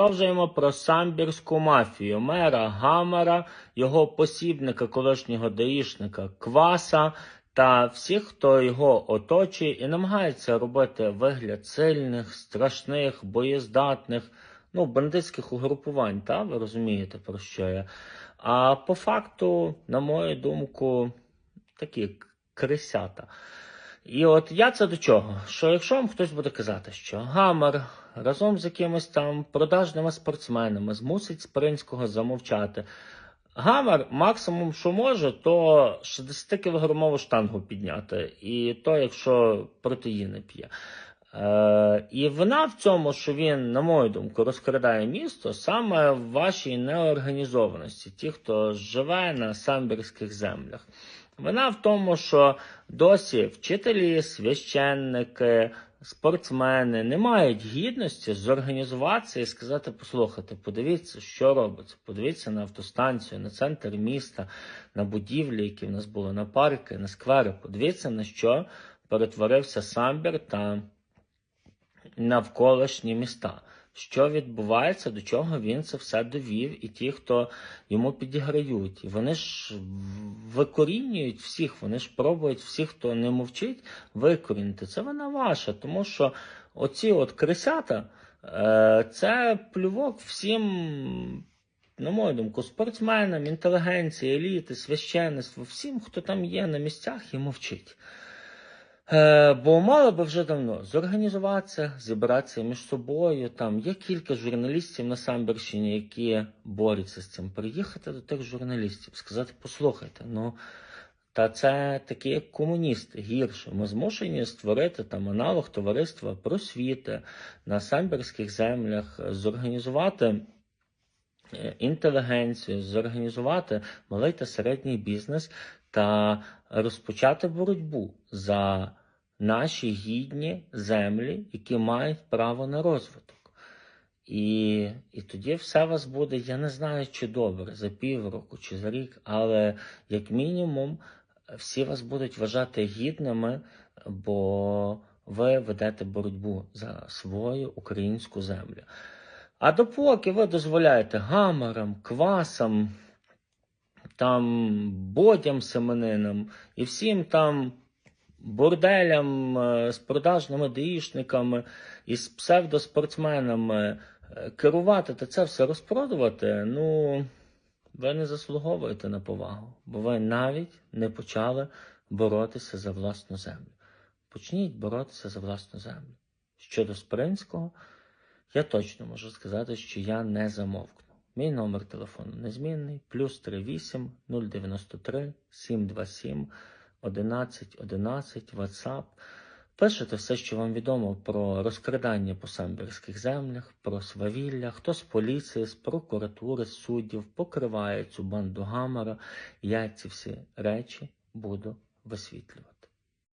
Продовжуємо про самбірську мафію мера Гамара, його посібника, колишнього даїшника Кваса та всіх, хто його оточує і намагається робити вигляд сильних, страшних, боєздатних, ну, бандитських угрупувань, та ви розумієте про що я. А по факту, на мою думку, такі крисята. І от я це до чого? Що якщо вам хтось буде казати, що Гамер разом з якимись там продажними спортсменами змусить Спринського замовчати. Гамер максимум, що може, то 60-кілограмову штангу підняти. І то, якщо протеїни п'є. Е, і вина в цьому, що він, на мою думку, розкрадає місто саме в вашій неорганізованості, ті, хто живе на самбірських землях. Вона в тому, що досі вчителі, священники, спортсмени не мають гідності зорганізуватися і сказати: послухайте, подивіться, що робиться. Подивіться на автостанцію, на центр міста, на будівлі, які в нас були, на парки, на сквери. Подивіться, на що перетворився самбір та навколишні міста. Що відбувається, до чого він це все довів, і ті, хто йому підіграють. Вони ж викорінюють всіх, вони ж пробують всіх, хто не мовчить, викорінити. Це вона ваша, тому що оці от крисята е, це плювок всім, на мою думку, спортсменам, інтелігенції, еліти, священництву, всім, хто там є на місцях і мовчить. Е, бо мали би вже давно зорганізуватися, зібратися між собою. Там є кілька журналістів на Самбірщині, які борються з цим. Приїхати до тих журналістів, сказати: послухайте, ну та це такі як комуністи гірше. Ми змушені створити там аналог товариства просвіти на самбірських землях, зорганізувати. е, Інтелігенцію, зорганізувати малий та середній бізнес та розпочати боротьбу за наші гідні землі, які мають право на розвиток. І, і тоді все вас буде, я не знаю, чи добре, за півроку чи за рік, але як мінімум всі вас будуть вважати гідними, бо ви ведете боротьбу за свою українську землю. А допоки ви дозволяєте гамарам, квасам, там бодям семенинам і всім там борделям е, з продажними даїшниками і з псевдоспортсменами е, керувати та це все розпродувати, ну ви не заслуговуєте на повагу, бо ви навіть не почали боротися за власну землю. Почніть боротися за власну землю. Щодо Спринського, я точно можу сказати, що я не замовкну. Мій номер телефону незмінний, плюс 38 093 727 11 11, WhatsApp. Пишете все, що вам відомо про розкрадання по самбірських землях, про свавілля, хто з поліції, з прокуратури, з суддів покриває цю банду гамера. Я ці всі речі буду висвітлювати.